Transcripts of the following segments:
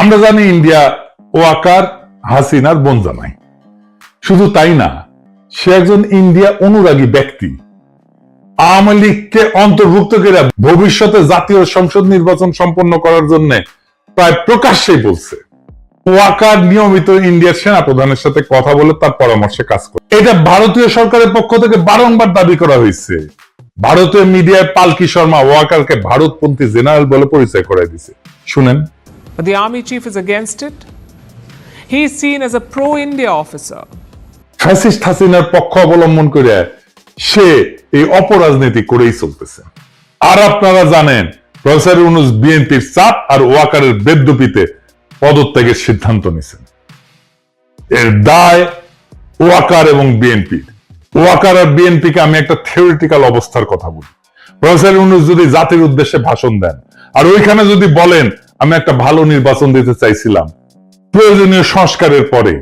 আমরা জানি ইন্ডিয়া ওয়াকার হাসিনার বোন জামাই। শুধু তাই না, সে একজন ইন্ডিয়া অনুরাগী ব্যক্তি। আওয়ামী লীগকে অন্তর্ভুক্ত করে ভবিষ্যতে জাতীয় সংসদ নির্বাচন সম্পন্ন করার জন্য প্রায় প্রকাশ্যেই বলছে। ওয়াকার নিয়মিত ইন্ডিয়ার সেনা প্রধানের সাথে কথা বলে তার পরামর্শে কাজ করে। এটা ভারতীয় সরকারের পক্ষ থেকে বারংবার দাবি করা হয়েছে। ভারতীয় মিডিয়ায় পালকি শর্মা ওয়াকারকে ভারতপন্থী জেনারেল বলে পরিচয় করে দিছে শুনেন। But the army chief is against it. He is seen as a pro India officer. Fascist হাসিনার পক্ষ অবলম্বন করে সে এই অপরাজনীতি করেই চলতেছে আর আপনারা জানেন, প্রফেসর ইউনুস বিএনপির চাপ আর ওয়াকারের বেদ্যপিতে পদত্যাগের সিদ্ধান্ত নিছেন এর দায় ওয়াকার এবং বিএনপির ওয়াকার আর বিএনপিকে আমি একটা থিওরিটিক্যাল অবস্থার কথা বলি প্রফেসর ইউনুস যদি জাতির উদ্দেশ্যে ভাষণ দেন, আর ওইখানে যদি বলেন আমি একটা ভালো নির্বাচন দিতে চাইছিলাম। প্রয়োজনীয় সংস্কারের পরে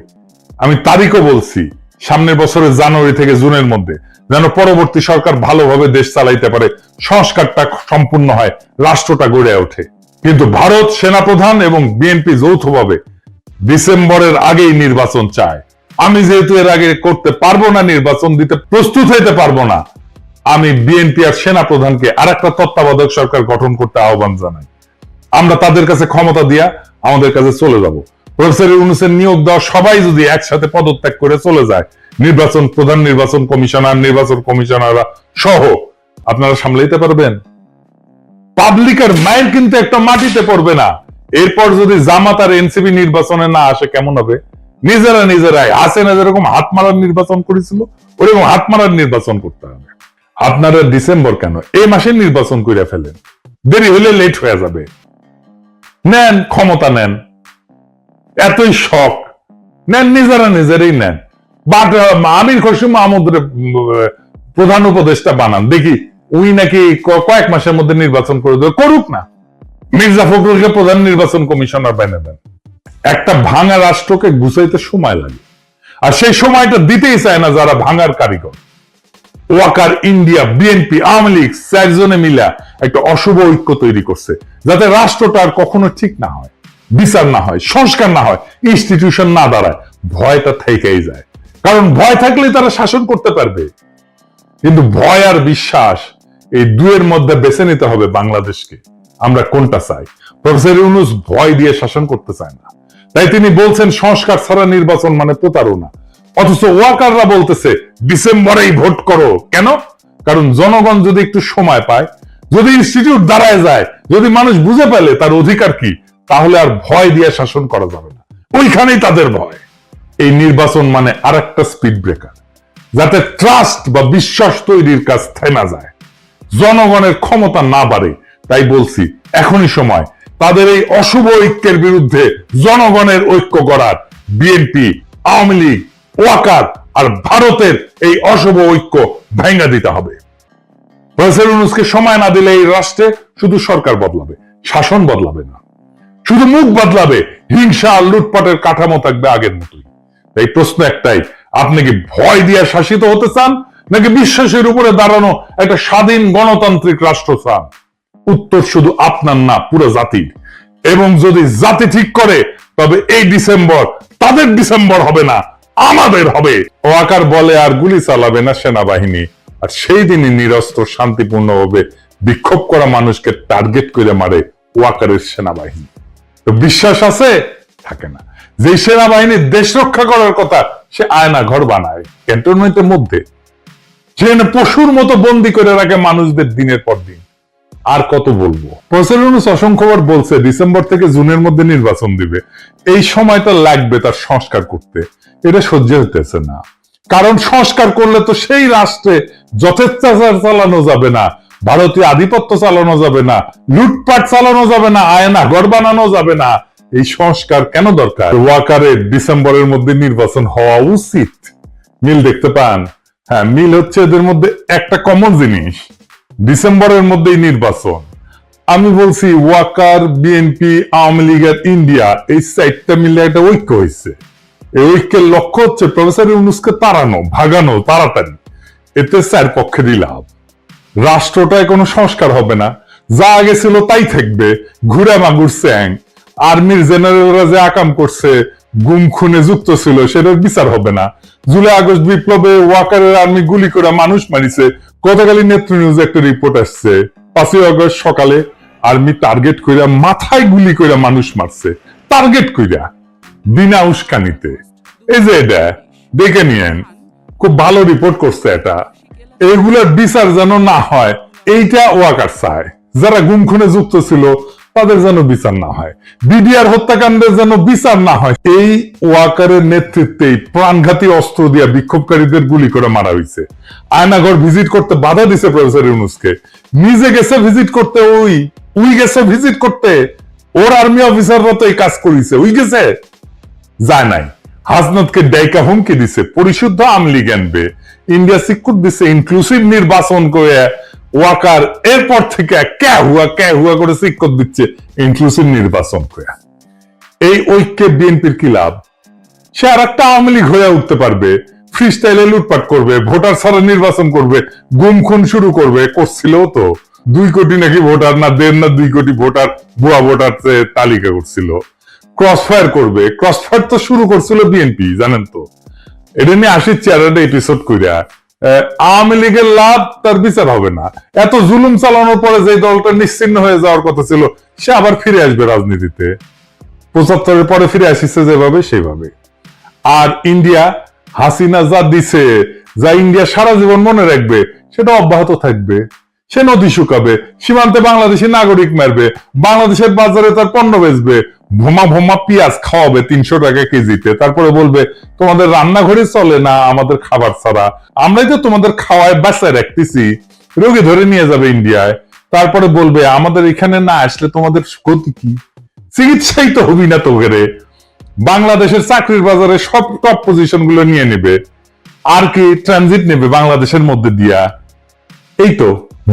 আমি তারিখও বলছি, সামনের বছরের জানুয়ারি থেকে জুনের মধ্যে, যেন পরবর্তী সরকার ভালোভাবে দেশ চালাইতে পারে, সংস্কারটা সম্পূর্ণ হয়, রাষ্ট্রটা গড়ে ওঠে। কিন্তু ভারত সেনাপ্রধান এবং বিএনপি যৌথভাবে ডিসেম্বরের আগেই নির্বাচন চায়। আমি যেহেতু এর আগে করতে পারব না, নির্বাচন দিতে প্রস্তুত হইতে পারব না, আমি বিএনপি আর সেনাপ্রধানকে আর একটা তত্ত্বাবধায়ক সরকার গঠন করতে আহ্বান জানাই। আমরা তাদের কাছে ক্ষমতা দিয়া আমাদের কাছে চলে যাব। প্রফেসর ইউনুসের নিয়োগ দেওয়া সবাই যদি একসাথে পদত্যাগ করে চলে যায়, নির্বাচন প্রধান, নির্বাচন কমিশনার, নির্বাচন কমিশনাররা সহ, আপনারা সামলাইতে পারবেন? পাবলিকের মায়ের কিন্তু একটা মাটিতে পড়বে না। এরপর যদি জামাত আর এনসিপি নির্বাচনে না আসে, কেমন হবে? নিজেরা নিজেরাই, হাসেনা যেরকম হাত মারার নির্বাচন করেছিল, ওরকম হাত মারার নির্বাচন করতে হবে। আপনারা ডিসেম্বর কেন? এই মাসে নির্বাচন করে ফেলেন। দেরি হলে লেট হয়ে যাবে। নেন, ক্ষমতা নেন। এতই শখ। নেন, নিজেরা নিজেরাই নেন। বাট আমির খসরু মাহমুদ প্রধান উপদেষ্টা বানান। দেখি, উনি নাকি কয়েক মাসের মধ্যে নির্বাচন করে দেবে। করুক না। মির্জা ফখরুলকে প্রধান নির্বাচন কমিশনার বানিয়ে দেন। একটা ভাঙা রাষ্ট্রকে গুছাইতে সময় লাগে। আর সেই সময়টা দিতেই চায় না যারা ভাঙার কারিগর। Waker India BNP Awami League, চারজনে মিলা একটা অশুভ ঐক্য তৈরি করছে, যাতে রাষ্ট্রটা আর কখনো ঠিক না হয়, বিচার না হয়, সংস্কার না হয় ইনস্টিটিউশন না দাঁড়ায়, ভয়টা থেকেই যায়। কারণ ভয় থাকলে তারা শাসন করতে পারবে। কিন্তু ভয় আর বিশ্বাস এই দুয়ের মধ্যে বেছে নিতে হবে বাংলাদেশকে। আমরা কোনটা চাই? প্রফেসর ইউনুস ভয় দিয়ে শাসন করতে চায় না। তাই তিনি বলছেন, সংস্কার ছাড়া নির্বাচন মানে প্রতারণা। অথচ ওয়াকাররা বলতেছে, ডিসেম্বরেই ভোট করো। কেন? কারণ জনগণ যদি একটু সময় পায়, যদি ইনস্টিটিউট দাঁড়ায় যায়, যদি মানুষ বুঝে পেলে তার অধিকার কি, তাহলে আর ভয় দিয়ে শাসন করা যাবে না। ওইখানেই তাদের ভয়। এই নির্বাচন মানে আর একটা স্পিড ব্রেকার যাতে ট্রাস্ট বা বিশ্বাস তৈরির কাজ থেমা যায়। জনগণের ক্ষমতা না বাড়ে, তাই বলছি, এখনই সময়। তাদের এই অশুভ ঐক্যের বিরুদ্ধে জনগণের ঐক্য গড়ার বিএনপি, আওয়ামী লীগ ওয়াকার আর ভারতের এই অশুভ ঐক্য ভেঙ্গা দিতে হবে। প্রফেসর সময় না দিলে এই রাষ্ট্রে শুধু সরকার বদলাবে, শাসন বদলাবে না। শুধু মুখ বদলাবে, হিংসা আর লুটপাটের কাঠামো থাকবে আগের মতোই। তাই প্রশ্ন একটাই, আপনি কি ভয় দিয়ে শাসিত হতে চান, নাকি বিশ্বাসের উপরে দাঁড়ানো একটা স্বাধীন গণতান্ত্রিক রাষ্ট্র চান? উত্তর শুধু আপনার না, পুরো জাতির। এবং যদি জাতি ঠিক করে, তবে এই ডিসেম্বর তাদের ডিসেম্বর হবে না আমাদের হবে। ওয়াকার বলে আর গুলি চালাবে না সেনাবাহিনী। আর সেই দিনই নিরস্ত্র শান্তিপূর্ণভাবে বিক্ষোভ করা মানুষকে টার্গেট করে মারে ওয়াকারের সেনাবাহিনী। তো বিশ্বাস আছে? থাকে না। যে সেনাবাহিনী দেশ রক্ষা করার কথা সে আয়না ঘর বানায় ক্যান্টনমেন্টের মধ্যে। সেখানে পশুর মতো বন্দি করে রাখে মানুষদের দিনের পর দিন। আর কত বলব? প্রফেসর ইউনুস অসংখ্যবার বলছে, ডিসেম্বর থেকে জুনের মধ্যে নির্বাচন দিবে। এই সময়টা লাগবে তার সংস্কার করতে। এটা সহ্য হতেছে না। কারণ সংস্কার করলে তো সেই রাষ্ট্রে যথেচ্ছাচার চালানো যাবে না, ভারতীয় আধিপত্য চালানো যাবে না, লুটপাট চালানো যাবে না, আয়না ঘর বানানো যাবে না। এই সংস্কার কেন দরকার? ওয়াকারের ডিসেম্বরের মধ্যে নির্বাচন হওয়া উচিত। মিল দেখতে পান। হ্যাঁ মিল হচ্ছে এদের মধ্যে একটা কমন জিনিস। ডিসেম্বরের মধ্যেই নির্বাচন। আমি বলছি ওয়াকার, বিএনপি, আওয়ামী লীগ আর ইন্ডিয়া, এই সাইডটা মিলে একটা ঐক্য হয়েছে। এই ঐক্যের লক্ষ্য হচ্ছে প্রফেসর ইউনুসকে তাড়ানো, ভাগানো, তাড়াতাড়ি। এতে স্যার পক্ষেরই লাভ রাষ্ট্রটায় কোনো সংস্কার হবে না। যা আগে ছিল তাই থাকবে। ঘুরে মাগুর স্যাং। আর্মির জেনারেলরা যে আকাম করছে গুম খুনে যুক্ত ছিল সেটার বিচার হবে না। জুলাই আগস্ট বিপ্লবে ওয়াকারের আর্মি গুলি করে মানুষ মারিছে। গতকালই নেত্র নিউজে একটা রিপোর্ট আসছে। পাঁচই আগস্ট সকালে আর্মি টার্গেট কইরা মাথায় গুলি কইরা মানুষ মারছে। টার্গেট কইরা। বিনা উস্কানিতে। এই যে এটা, দেখে নিয়েন, খুব ভালো রিপোর্ট করছে এটা। এইগুলোর বিচার যেন না হয়, এইটা ওয়াকার চায়। যারা গুম খুনে যুক্ত ছিল তাদের যেন বিচার না হয়। বিডিআর হত্যাকাণ্ডের যেন বিচার না হয় এই ওয়াকারের নেতৃত্বে প্রাণঘাতী অস্ত্র দিয়া বিক্ষোভকারীদের গুলি করে মারা হয়েছে আয়নাঘর ভিজিট করতে বাধা দিছে প্রফেসর ইউনুসকে। নিজে গেছে ভিজিট করতে, ওই, উই গেছে ভিজিট করতে, ওর আর্মি অফিসাররা তো এই কাজ করেছে, উই গেছে? যায় নাই। হাসনাতকে ডাইকা হুমকি দিছে, পরিশুদ্ধ আমলি আনবে ইন্ডিয়া সিকুট দিছে ইনক্লুসিভ নির্বাচন করে ওয়াকার এরপর থেকে কে হুয়া কে হুয়া করে সিকুট দিচ্ছে ইনক্লুসিভ নির্বাচন করে এই ঐক্যে বিএনপির কি লাভ? সে আর একটা আওয়ামী লীগ হয়ে উঠতে পারবে ফ্রি স্টাইলে লুটপাট করবে, ভোটার ছাড়া নির্বাচন করবে, গুম খুন শুরু করবে, করছিল তো। দুই কোটি নাকি ভোটার, না দেড়, না দুই কোটি ভোটার, ভুয়া ভোটার তালিকা করছিল। ক্রসফায়ার করবে ক্রসফায়ার তো শুরু করছিল বিএনপি, জানেন তো। এটা নিয়ে আসি চেয়ারের এপিসোড কইরা আওয়ামী লীগের লাভ তার বিচার হবে না। এত জুলুম চালানোর পরে যে দলটা নিশ্চিন্ন হয়ে যাওয়ার কথা ছিল, সে আবার ফিরে আসবে রাজনীতিতে। পঁচাত্তরের পরে ফিরে আসিছে যেভাবে সেভাবে আর ইন্ডিয়া, হাসিনা যা দিছে, যা ইন্ডিয়া সারা জীবন মনে রাখবে, সেটা অব্যাহত থাকবে। সে নদী শুকাবে, সীমান্তে বাংলাদেশি নাগরিক মারবে, বাংলাদেশের বাজারে তার পণ্য বেচবে ভোমা ভোমা পেঁয়াজ খাওয়াবে তিনশো টাকা কেজিতে। তারপরে বলবে, তোমাদের রান্নাঘরে চলে না আমাদের খাবার ছাড়া। আমরাই তো তোমাদের খাওয়ায় বাসায় রাখতেছি। রোগী ধরে নিয়ে যাবে ইন্ডিয়ায়। তারপরে বলবে, আমাদের এখানে না আসলে তোমাদের গতি কি? চিকিৎসাই তো হবি না তোকে বাংলাদেশের চাকরির বাজারে সব টপ পজিশনগুলো নিয়ে নেবে। আর কি ট্রানজিট নেবে বাংলাদেশের মধ্যে দিয়া? এই তো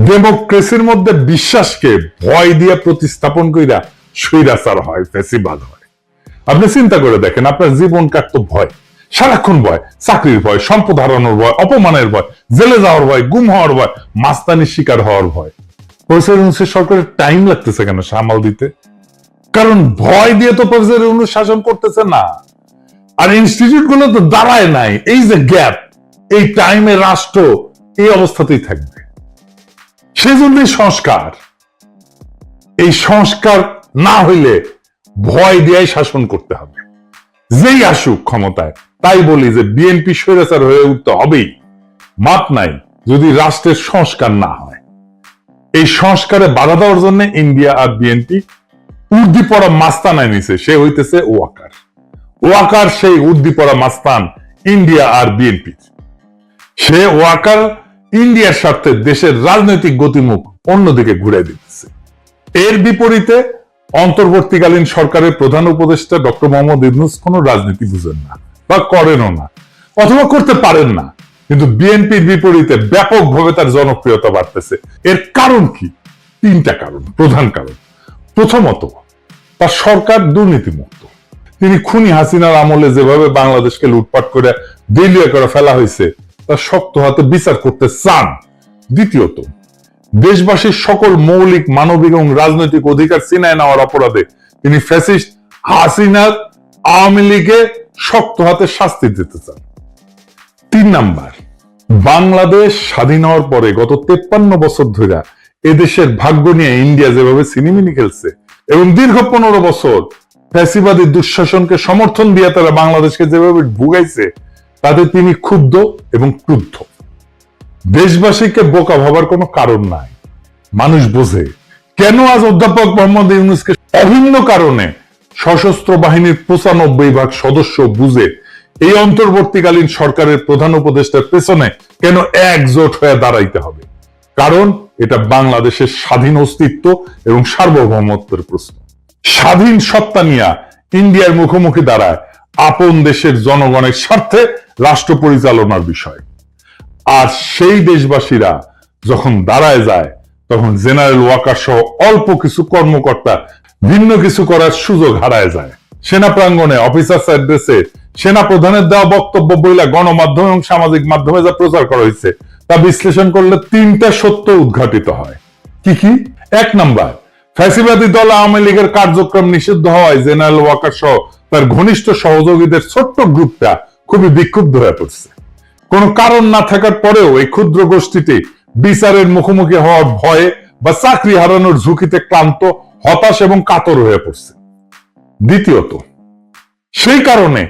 ডেমোক্রেসির মধ্যে বিশ্বাসকে ভয় দিয়ে প্রতিস্থাপন কইরা স্বৈরাচার হয় ফেসিবাদ হয়। আপনি চিন্তা করে দেখেন, আপনার জীবন কাটতো ভয়, সারাক্ষণ ভয়, চাকরির ভয়, সম্পদ হারানোর ভয়, অপমানের ভয়, জেলে যাওয়ার ভয়, গুম হওয়ার ভয়, মাস্তানির শিকার হওয়ার ভয়। প্রফেসর সরকারের টাইম লাগতেছে কেন সামাল দিতে? কারণ ভয় দিয়ে তো প্রফেসর ইউনুস শাসন করতেছে না। আর ইনস্টিটিউটগুলো তো দাঁড়ায় নাই, এই যে গ্যাপ এই টাইমে রাষ্ট্র এই অবস্থাতেই থাকবে। সেজন্যই সংস্কার। এই সংস্কার না হইলে ভয় দিয়াই শাসন করতে হবে। যেই আসুক ক্ষমতায়, তাই বলি যে বিএনপি স্বৈরাচার হয়ে উঠতে হবেই। মাপ নাই, যদি রাষ্ট্রের সংস্কার না হয়। এই সংস্কারে বাধা দেওয়ার জন্য ইন্ডিয়া আর বিএনপি উর্দি পড়া মাস্তানায় নিছে, সে হইতেছে ওয়াকার। ওয়াকার সেই উর্দি পড়া মাস্তান ইন্ডিয়া আর বিএনপি সে ওয়াকার ইন্ডিয়ার স্বার্থে দেশের রাজনৈতিক গতিমুখ অন্যদিকে ঘুরে দিতেছে। এর বিপরীতে অন্তর্বর্তীকালীন সরকারের প্রধান উপদেষ্টা ডক্টর মোহাম্মদ ইউনূস কোন রাজনীতি বুঝেন না বা করেনও না, অথবা করতে পারেন না। কিন্তু বিএনপির বিপরীতে ব্যাপকভাবে তার জনপ্রিয়তা বাড়তেছে। এর কারণ কি? তিনটা কারণ, প্রধান কারণ। প্রথমত, তার সরকার দুর্নীতিমুক্ত। তিনি খুনি হাসিনার আমলে যেভাবে বাংলাদেশকে লুটপাট করে দেলিয়া করে ফেলা হয়েছে, তার শক্ত হাতে বিচার করতে চান। দ্বিতীয়ত দেশবাসীর সকল মৌলিক, মানবিক এবং রাজনৈতিক অধিকার ছিনায় নেওয়ার অপরাধে তিনি ফ্যাসিস্ট হাসিনার আওয়ামী লীগে শক্ত হাতে শাস্তি দিতে চান। তিন নাম্বার, বাংলাদেশ স্বাধীন হওয়ার পরে গত তেপ্পান্ন বছর ধরে এদেশের ভাগ্য নিয়ে ইন্ডিয়া যেভাবে সিনেমিনি খেলছে এবং দীর্ঘ পনেরো বছর ফ্যাসিবাদী দুঃশাসনকে সমর্থন দিয়ে তারা বাংলাদেশকে যেভাবে ভুগাইছে, তাতে তিনি ক্ষুব্ধ এবং ক্রুদ্ধ। দেশবাসীকে বোকা ভাবার কোনো কারণ নাই। মানুষ বোঝে, কেন আজ অধ্যাপক মোহাম্মদ ইউনুসকে অভিন্ন কারণে সশস্ত্র বাহিনীর পঁচানব্বই ভাগ সদস্য বুঝে এই অন্তর্বর্তীকালীন সরকারের প্রধান উপদেষ্টার পেছনে কেন একজোট হয়ে দাঁড়াইতে হবে? কারণ এটা বাংলাদেশের স্বাধীন অস্তিত্ব এবং সার্বভৌমত্বের প্রশ্ন। স্বাধীন সত্তা নিয়া ইন্ডিয়ার মুখোমুখি দাঁড়ায় আপন দেশের জনগণের স্বার্থে রাষ্ট্র পরিচালনার বিষয়। আর সেই দেশবাসীরা যখন দাঁড়ায় যায়, তখন জেনারেল ওয়াকার সহ অল্প কিছু কর্মকর্তা ভিন্ন কিছু করার সুযোগ হারায় যায়। সেনা প্রাঙ্গনে অফিসার্স অ্যাড্রেসে সেনা প্রধানের দেওয়া বক্তব্য বইলা গণমাধ্যম এবং সামাজিক মাধ্যমে যা প্রচার করা হয়েছে, তা বিশ্লেষণ করলে তিনটা সত্য উদ্ঘাটিত হয়। কি কি? এক নাম্বার, ফ্যাসিবাদী দল আওয়ামী লীগের কার্যক্রম নিষিদ্ধ হওয়ায় জেনারেল ওয়াকার সহ তার ঘনিষ্ঠ সহযোগীদের ছোট্ট গ্রুপটা খুবই বিক্ষুব্ধ হয়ে পড়ছে। কোনো কারণ না থাকার পরেও এই ক্ষুদ্র গোষ্ঠীতে বিচারের মুখোমুখি হওয়ার ভয়ে বা চাকরি হারানোর ঝুঁকিতে ক্লান্ত, হতাশ এবং কাতর হয়ে পড়ছে। দ্বিতীয়ত, সেই কারণে